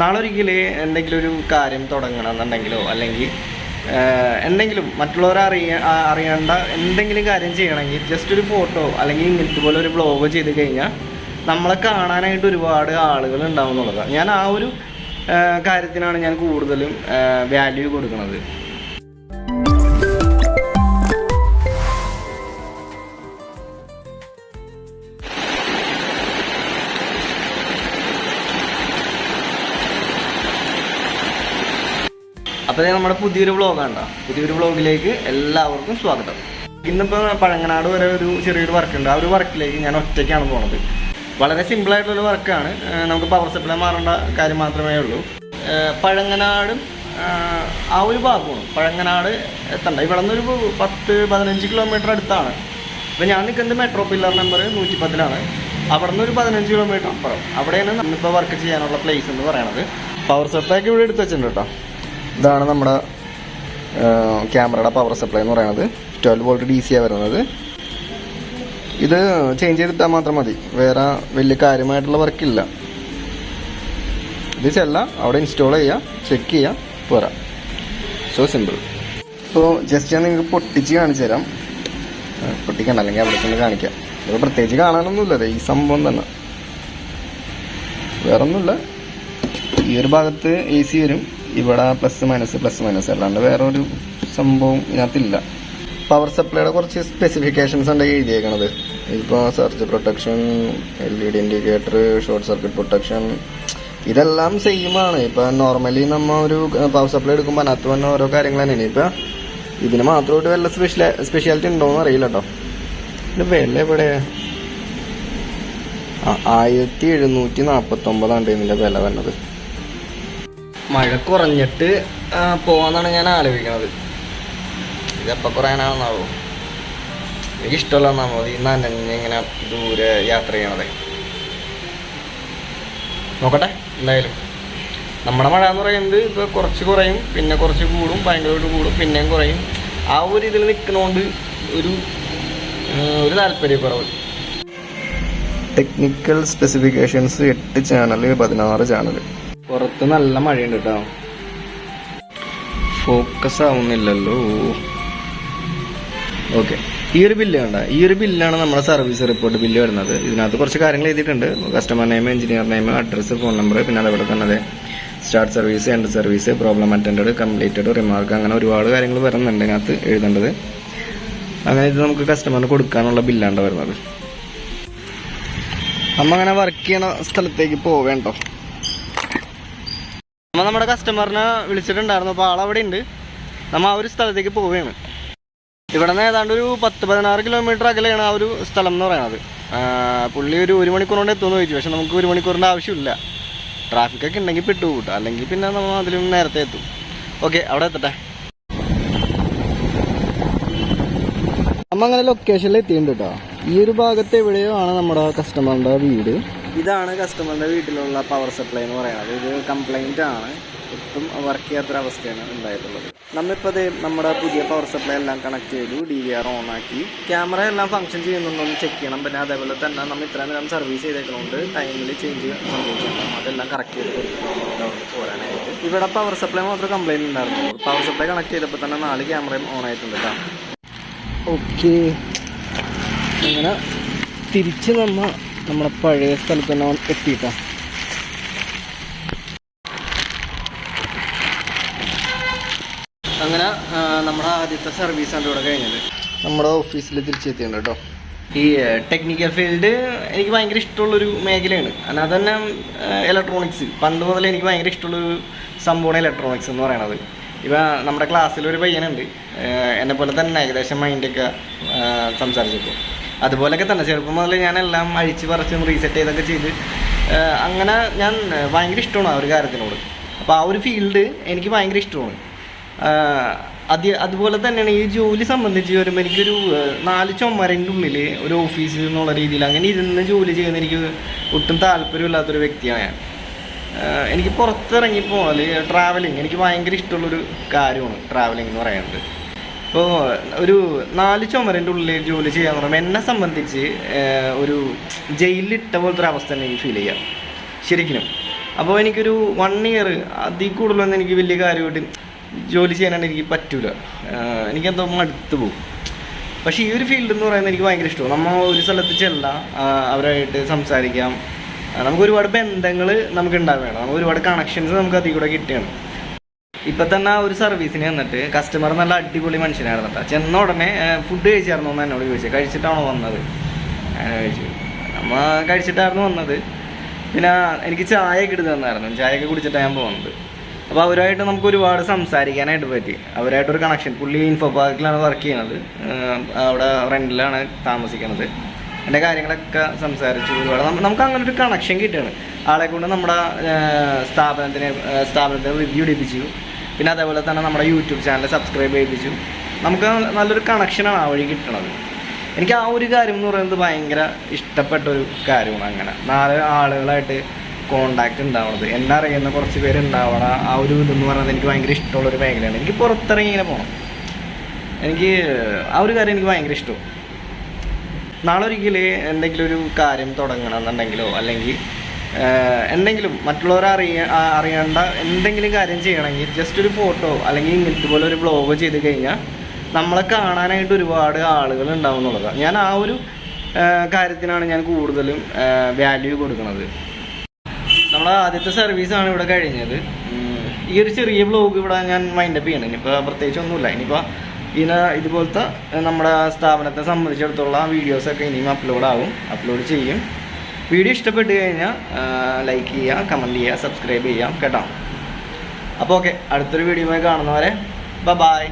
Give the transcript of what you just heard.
നാളെ ഒരിക്കൽ എന്തെങ്കിലും ഒരു കാര്യം തുടങ്ങണം എന്നുണ്ടെങ്കിലോ അല്ലെങ്കിൽ എന്തെങ്കിലും മറ്റുള്ളവർ അറിയ അറിയേണ്ട എന്തെങ്കിലും കാര്യം ചെയ്യണമെങ്കിൽ ജസ്റ്റ് ഒരു ഫോട്ടോ അല്ലെങ്കിൽ ഇങ്ങനത്തെ പോലെ ഒരു ബ്ലോഗ് ചെയ്ത് കഴിഞ്ഞാൽ നമ്മളെ കാണാനായിട്ട് ഒരുപാട് ആളുകൾ ഉണ്ടാവും എന്നുള്ളതാണ്. ഞാൻ ആ ഒരു കാര്യത്തിനാണ് ഞാൻ കൂടുതലും വാല്യൂ കൊടുക്കുന്നത്. അപ്പോൾ നമ്മുടെ പുതിയൊരു വ്ളോഗാണ് പുതിയൊരു വ്ളോഗിലേക്ക് എല്ലാവർക്കും സ്വാഗതം. ഇന്നിപ്പോൾ പഴങ്ങനാട് വരെ ഒരു ചെറിയൊരു വർക്ക് ഉണ്ട്. ആ ഒരു വർക്കിലേക്ക് ഞാൻ ഒറ്റയ്ക്കാണ് പോണത്. വളരെ സിമ്പിളായിട്ടുള്ള വർക്കാണ് നമുക്ക് പവർ സപ്ലൈ മാറേണ്ട കാര്യം മാത്രമേ ഉള്ളൂ. പഴങ്ങനാടും ആ ഒരു ഭാഗമാണ്. പഴങ്ങനാട് എത്തണ്ട. ഇവിടെ നിന്നൊരു പത്ത് പതിനഞ്ച് കിലോമീറ്റർ അടുത്താണ്. അപ്പോൾ ഞാൻ നിൽക്കുന്നത് മെട്രോ പില്ലർ നമ്പർ നൂറ്റി പത്തിലാണ് അവിടെ നിന്ന് ഒരു പതിനഞ്ച് കിലോമീറ്റർ അപ്പുറം. അവിടെയാണ് നമ്മളിപ്പോൾ വർക്ക് ചെയ്യാനുള്ള പ്ലേസ് എന്ന് പറയണത്. പവർ സപ്ലൈ ഒക്കെ ഇവിടെ എടുത്ത് വെച്ചിട്ടുണ്ട് കേട്ടോ ഇതാണ് നമ്മുടെ ക്യാമറയുടെ പവർ സപ്ലൈ എന്ന് പറയുന്നത്. ട്വൽവ് വോൾട്ട് ഡി സിയാണ് വരുന്നത്. ഇത് ചേഞ്ച് ചെയ്തിട്ടാൽ മാത്രം മതി. വേറെ വലിയ കാര്യമായിട്ടുള്ള വർക്കില്ല ഇത് ചെല്ല അവിടെ ഇൻസ്റ്റാൾ ചെയ്യുക ചെക്ക് ചെയ്യുക പോരാ. സോ സിമ്പിൾ ഇപ്പോൾ ജസ്റ്റ് ഞാൻ നിങ്ങൾക്ക് പൊട്ടിച്ച് കാണിച്ചു തരാം. പൊട്ടിക്കണ്ട അല്ലെങ്കിൽ അവിടെ തന്നെ കാണിക്കാം. ഇത് പ്രത്യേകിച്ച് കാണാനൊന്നുമില്ല. ഈ സംഭവം തന്നെ. വേറൊന്നുമില്ല. ഈ ഒരു ഭാഗത്ത് എ സി വരും. ഇവിടെ പ്ലസ് മൈനസ് പ്ലസ് മൈനസ് അല്ലാണ്ട് വേറെ ഒരു സംഭവം ഇതിനകത്തില്ല. പവർ സപ്ലൈയുടെ കുറച്ച് സ്പെസിഫിക്കേഷൻസ് ഉണ്ട് എഴുതിയേക്കണത്. ഇപ്പോൾ surge protection L E D indicator short circuit protection ഇതെല്ലാം സെയിമാണ് ഇപ്പം നോർമലി നമ്മൾ ഒരു പവർ സപ്ലൈ എടുക്കുമ്പോൾ അതിനകത്ത് തന്നെ ഓരോ കാര്യങ്ങൾ തന്നെയാണ്. ഇപ്പം ഇതിന് മാത്രമായിട്ട് വല്ല സ്പെഷ്യൽ സ്പെഷ്യാലിറ്റി ഉണ്ടോയെന്ന് അറിയില്ല കേട്ടോ ഇതിന്റെ വില എവിടെ ആയിരത്തി എഴുന്നൂറ്റി നാൽപ്പത്തൊമ്പതാണ് ഇതിന്റെ വില വന്നത്. മഴ കുറഞ്ഞിട്ട് പോവാന്നാണ് ഞാൻ ആലോചിക്കുന്നത് ഇതെപ്പോൾ കുറയാനാണെന്നാവോ എനിക്ക് ഇഷ്ടമല്ല നമ്മൾ ഈ നനഞ്ഞ് ഇങ്ങനെ ദൂരെ യാത്ര ചെയ്യണത്. നോക്കട്ടെ എന്തായാലും. നമ്മുടെ മഴ എന്ന് പറയുന്നത് ഇപ്പോൾ കുറച്ച് കുറയും പിന്നെ കുറച്ച് കൂടും ഭയങ്കരമായിട്ട് കൂടും പിന്നെയും കുറയും. ആ ഒരു ഇതിൽ നിൽക്കുന്നതുകൊണ്ട് ഒരു ഒരു ഒരു താല്പര്യക്കുറവ്. ടെക്നിക്കൽ സ്പെസിഫിക്കേഷൻസ് എട്ട് ചാനൽ പതിനാറ് ചാനൽ പുറത്ത് നല്ല മഴയുണ്ട് കേട്ടോ ഫോക്കസ് ആവുന്നില്ലല്ലോ. ഓക്കെ ഈ ഒരു ബില്ല് കണ്ട ഈ ഒരു ബില്ലാണ് നമ്മുടെ സർവീസ് റിപ്പോർട്ട് ബില്ല് വരുന്നത്. ഇതിനകത്ത് കുറച്ച് കാര്യങ്ങൾ എഴുതിയിട്ടുണ്ട്. Customer name engineer name address phone number പിന്നെ അതേപോലെ തന്നെ അതെ start service end service problem attend completed remark അങ്ങനെ ഒരുപാട് കാര്യങ്ങൾ വരുന്നുണ്ട് ഇതിനകത്ത് എഴുതേണ്ടത്. അങ്ങനെ ഇത് നമുക്ക് കസ്റ്റമറിന് കൊടുക്കാനുള്ള ബില്ലാണ് വരുന്നത്. നമ്മ അങ്ങനെ വർക്ക് ചെയ്യണ സ്ഥലത്തേക്ക് പോവേണ്ടോ? നമ്മ നമ്മുടെ കസ്റ്റമറിനെ വിളിച്ചിട്ടുണ്ടായിരുന്നു. അപ്പോൾ ആളവിടെ ഉണ്ട്. നമ്മൾ ആ ഒരു സ്ഥലത്തേക്ക് പോവുകയാണ്. ഇവിടെ നിന്ന് ഏതാണ്ട് ഒരു പത്ത് പതിനാറ് കിലോമീറ്റർ അകലെയാണ് ആ ഒരു സ്ഥലം എന്ന് പറയുന്നത്. പുള്ളി ഒരു ഒരു മണിക്കൂർ കൊണ്ട് എത്തുമെന്ന് ചോദിച്ചു. പക്ഷെ നമുക്ക് ഒരു മണിക്കൂറിന്റെ ആവശ്യമില്ല. ട്രാഫിക്കൊക്കെ ഉണ്ടെങ്കിൽ പെട്ടു കൂട്ടും. അല്ലെങ്കിൽ പിന്നെ നമ്മൾ അതിലും നേരത്തെ എത്തും. ഓക്കെ അവിടെ എത്തട്ടെ. നമ്മ അങ്ങനെ ലൊക്കേഷനിൽ എത്തിയിട്ടുണ്ട് കേട്ടോ ഈ ഒരു ഭാഗത്ത് എവിടെയോ ആണ് നമ്മുടെ കസ്റ്റമറിന്റെ വീട്. ഇതാണ് കസ്റ്റമറിന്റെ വീട്ടിലുള്ള പവർ സപ്ലൈ എന്ന് പറയുന്നത്. ഇത് കംപ്ലൈന്റ് ആണ്. ഒട്ടും വർക്ക് ചെയ്യാത്തൊരു അവസ്ഥയാണ് ഉണ്ടായിട്ടുള്ളത്. നമ്മളിപ്പോൾ ദേ നമ്മുടെ പുതിയ പവർ സപ്ലൈ എല്ലാം കണക്ട് ചെയ്തു ഡി വി ആർ ഓൺ ആക്കി. ക്യാമറ എല്ലാം ഫംഗ്ഷൻ ചെയ്യുന്നുണ്ടോന്ന് ചെക്ക് ചെയ്യണം. പിന്നെ അതേപോലെ തന്നെ നമ്മൾ ഇത്രയും നേരം സർവീസ് ചെയ്തേക്കുന്നതുകൊണ്ട് ടൈമിൽ ചേഞ്ച് സംഭവിച്ചിട്ടുണ്ടാകും അതെല്ലാം കറക്റ്റ് ചെയ്ത് കൊടുക്കണം. പോരാനായിട്ട്. ഇവിടെ പവർ സപ്ലൈ മാത്രം കംപ്ലൈന്റ് ഉണ്ടായിരുന്നു പവർ സപ്ലൈ കണക്ട് ചെയ്തപ്പോൾ തന്നെ നാല് ക്യാമറയും ഓൺ ആയിട്ടുണ്ട് കേട്ടോ ഓക്കെ അങ്ങനെ തിരിച്ച് നമ്മ നമ്മുടെ പഴയ സ്ഥലത്ത് തന്നെ എത്തിയിട്ടാ. അങ്ങനെ നമ്മുടെ ആദ്യത്തെ സർവീസാണ് ഇവിടെ കഴിഞ്ഞത്. നമ്മുടെ ഓഫീസിൽ തിരിച്ചെത്തിയുണ്ട് കേട്ടോ. ഈ ടെക്നിക്കൽ ഫീൽഡ് എനിക്ക് ഭയങ്കര ഇഷ്ടമുള്ളൊരു മേഖലയാണ്. അതിനകത്ത് തന്നെ ഇലക്ട്രോണിക്സ് പണ്ട് മുതൽ എനിക്ക് ഭയങ്കര ഇഷ്ടമുള്ളൊരു സംഭവമാണ് ഇലക്ട്രോണിക്സ് എന്ന് പറയണത്. ഇപ്പം നമ്മുടെ ക്ലാസ്സിലൊരു പയ്യനുണ്ട്. എന്നെ പോലെ തന്നെ ഏകദേശം മൈൻഡൊക്കെ സംസാരിച്ചപ്പോൾ അതുപോലെയൊക്കെ തന്നെ. ചെറുപ്പം മുതൽ ഞാൻ എല്ലാം അഴിച്ച് പറിച്ചും റീസെറ്റ് ചെയ്തൊക്കെ ചെയ്ത് അങ്ങനെ ഞാൻ ഭയങ്കര ഇഷ്ടമാണ് ആ ഒരു കാര്യത്തിനോട്. അപ്പോൾ ആ ഒരു ഫീൽഡ് എനിക്ക് ഭയങ്കര ഇഷ്ടമാണ്. അത് അതുപോലെ തന്നെയാണ് ഈ ജോലി സംബന്ധിച്ച് വരുമ്പോൾ എനിക്കൊരു നാല് ചുമരന്റെ ഉള്ളിൽ ഒരു ഓഫീസിൽ എന്നുള്ള രീതിയിൽ അങ്ങനെ ഇരുന്ന് ജോലി ചെയ്യുന്ന എനിക്ക് ഒട്ടും താല്പര്യമില്ലാത്തൊരു വ്യക്തിയാണ് ഞാൻ. എനിക്ക് പുറത്തിറങ്ങി പോകാൻ ട്രാവലിങ് എനിക്ക് ഭയങ്കര ഇഷ്ടമുള്ളൊരു കാര്യമാണ് ട്രാവലിംഗ് എന്ന് പറയുന്നത്. ഇപ്പോൾ ഒരു നാല് ചുമരിന്റെ ഉള്ളിൽ ജോലി ചെയ്യാൻ പറയുമ്പോൾ എന്നെ സംബന്ധിച്ച് ഒരു ജയിലിലിട്ട പോലത്തെ ഒരു അവസ്ഥ തന്നെ എനിക്ക് ഫീൽ ചെയ്യാം. ശരിക്കും അപ്പോൾ എനിക്കൊരു വൺ ഇയർ അതിൽ കൂടുതലൊന്നും എനിക്ക് വലിയ കാര്യമായിട്ട് ജോലി ചെയ്യാനാണ് എനിക്ക് പറ്റൂല. എനിക്ക് എനിക്കെന്തോ മടുത്തു പോകും. പക്ഷേ ഈ ഒരു ഫീൽഡ് എന്ന് പറയുന്നത് എനിക്ക് ഭയങ്കര ഇഷ്ടമാണ്. നമ്മൾ ഒരു സ്ഥലത്ത് ചെല്ലാം അവരായിട്ട് സംസാരിക്കാം. നമുക്ക് ഒരുപാട് ബന്ധങ്ങൾ നമുക്ക് ഉണ്ടാവുകയാണ് നമുക്ക് ഒരുപാട് കണക്ഷൻസ് നമുക്ക് അതിൽ കൂടെ കിട്ടുകയാണ്. ഇപ്പൊ തന്നെ ആ ഒരു സർവീസിന് വന്നിട്ട് കസ്റ്റമർ നല്ല അടിപൊളി മനുഷ്യനായിരുന്നു കേട്ടോ ചെന്ന ഉടനെ ഫുഡ് കഴിച്ചായിരുന്നു എന്ന് എന്നോട് ചോദിച്ചത്. കഴിച്ചിട്ടാണോ വന്നത്? അങ്ങനെ കഴിച്ചു നമ്മ കഴിച്ചിട്ടായിരുന്നു വന്നത്. പിന്നെ എനിക്ക് ചായ ഒക്കെ ഇട്ട് തന്നായിരുന്നു. ചായയൊക്കെ കുടിച്ചിട്ടാണ് ഞാൻ പോകുന്നത് അപ്പോൾ അവരുമായിട്ട് നമുക്ക് ഒരുപാട് സംസാരിക്കാനായിട്ട് പറ്റി. അവരായിട്ടൊരു കണക്ഷൻ പുള്ളി ഇൻഫോ പാർക്കിലാണ് വർക്ക് ചെയ്യുന്നത് അവിടെ റെന്റിലാണ് താമസിക്കുന്നത്. എന്റെ കാര്യങ്ങളൊക്കെ സംസാരിച്ചു ഒരുപാട്. നമുക്ക് അങ്ങനെ ഒരു കണക്ഷൻ കിട്ടുകയാണ് ആളെ കൊണ്ട് നമ്മുടെ സ്ഥാപനത്തിനെ സ്ഥാപനത്തിന് റിവ്യൂ ഇടിപ്പിച്ചു പിന്നെ അതേപോലെ തന്നെ നമ്മുടെ യൂട്യൂബ് ചാനൽ സബ്സ്ക്രൈബ് ചെയ്യിപ്പിച്ചു. നമുക്ക് നല്ലൊരു കണക്ഷനാണ് ആ വഴി കിട്ടണത്. എനിക്ക് ആ ഒരു കാര്യം എന്ന് പറയുന്നത് ഭയങ്കര ഇഷ്ടപ്പെട്ട ഒരു കാര്യമാണ് അങ്ങനെ. നാല് ആളുകളായിട്ട് കോണ്ടാക്ട് ഉണ്ടാവണത്. എന്നെ അറിയുന്ന കുറച്ച് പേര് ഉണ്ടാവണ ആ ഒരു ഇതെന്ന് പറയുന്നത് എനിക്ക് ഭയങ്കര ഇഷ്ടമുള്ള ഒരു മേഖലയാണ്. എനിക്ക് പുറത്തിറങ്ങി ഇങ്ങനെ പോകണം എനിക്ക് ആ ഒരു കാര്യം എനിക്ക് ഭയങ്കര ഇഷ്ടവും. നാളെ ഒരിക്കൽ എന്തെങ്കിലും ഒരു കാര്യം തുടങ്ങണം എന്നുണ്ടെങ്കിലോ അല്ലെങ്കിൽ എന്തെങ്കിലും മറ്റുള്ളവരെ അറിയ അറിയേണ്ട എന്തെങ്കിലും കാര്യം ചെയ്യണമെങ്കിൽ ജസ്റ്റ് ഒരു ഫോട്ടോ അല്ലെങ്കിൽ ഇങ്ങനത്തെ പോലെ ഒരു വ്ളോഗ് ചെയ്ത് കഴിഞ്ഞാൽ നമ്മളെ കാണാനായിട്ട് ഒരുപാട് ആളുകൾ ഉണ്ടാവും എന്നുള്ളതാണ് ഞാൻ ആ ഒരു കാര്യത്തിനാണ് ഞാൻ കൂടുതലും വാല്യൂ കൊടുക്കുന്നത്. നമ്മളെ ആദ്യത്തെ സർവീസാണ് ഇവിടെ കഴിഞ്ഞത്. ഈ ഒരു ചെറിയ ബ്ലോഗ് ഇവിടെ ഞാൻ മൈൻഡപ്പ് ചെയ്യണം. ഇനിയിപ്പോൾ പ്രത്യേകിച്ച് ഒന്നുമില്ല. ഇനിയിപ്പോൾ ഇതിനെ ഇതുപോലത്തെ നമ്മുടെ സ്ഥാപനത്തെ സംബന്ധിച്ചിടത്തോളം വീഡിയോസൊക്കെ ഇനിയും അപ്ലോഡ് ആവും. അപ്ലോഡ് ചെയ്യും. വീഡിയോ ഇഷ്ടപ്പെട്ട് കഴിഞ്ഞാൽ ലൈക്ക് ചെയ്യുക കമന്റ് ചെയ്യുക സബ്സ്ക്രൈബ് ചെയ്യാം കേട്ടോ. അപ്പോൾ ഓക്കെ അടുത്തൊരു വീഡിയോയുമായി കാണുന്നവരെ ബ ബായ്